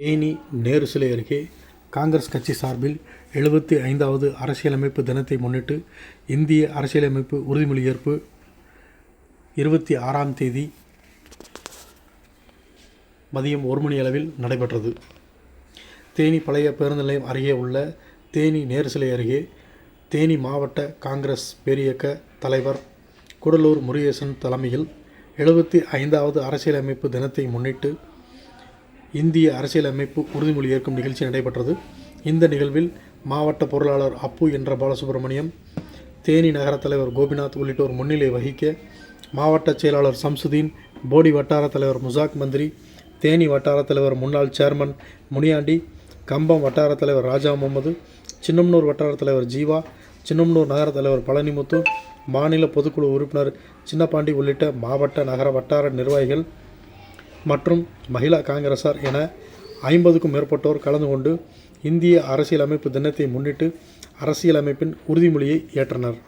தேனி நேரு சிலை அருகே காங்கிரஸ் கட்சி சார்பில் எழுபத்தி ஐந்தாவது அரசியலமைப்பு தினத்தை முன்னிட்டு இந்திய அரசியலமைப்பு உறுதிமொழி ஏற்பு. இருபத்தி ஆறாம் தேதி மதியம் ஒரு மணி அளவில் நடைபெற்றது. தேனி பழைய பேருந்து நிலையம் அருகே உள்ள தேனி நேரு சிலை அருகே தேனி மாவட்ட காங்கிரஸ் பேரியக்க தலைவர் குடலூர் முருகேசன் தலைமையில் எழுபத்தி ஐந்தாவது அரசியலமைப்பு தினத்தை முன்னிட்டு இந்திய அரசியலமைப்பு உறுதிமொழி ஏற்கும் நிகழ்ச்சி நடைபெற்றது. இந்த நிகழ்வில் மாவட்ட பொருளாளர் அப்பு என்ற பாலசுப்ரமணியம் தேனி நகரத் தலைவர் கோபிநாத் உள்ளிட்டோர் முன்னிலை வகிக்க மாவட்ட செயலாளர் சம்சுதீன் போடி வட்டார தலைவர் முசாக் மந்திரி தேனி வட்டார தலைவர் முன்னாள் சேர்மன் முனியாண்டி கம்பம் வட்டார தலைவர் ராஜா முகமது சின்னம்னூர் வட்டார தலைவர் ஜீவா சின்னம்னூர் நகர தலைவர் பழனிமுத்து மாநில பொதுக்குழு உறுப்பினர் சின்னப்பாண்டி உள்ளிட்ட மாவட்ட நகர வட்டார நிர்வாகிகள் மற்றும் மகிழா காங்கிரசார் என ஐம்பதுக்கும் மேற்பட்டோர் கலந்து கொண்டு இந்திய அரசியலமைப்பு தினத்தை முன்னிட்டு அரசியலமைப்பின் உறுதிமொழியை ஏற்றனர்.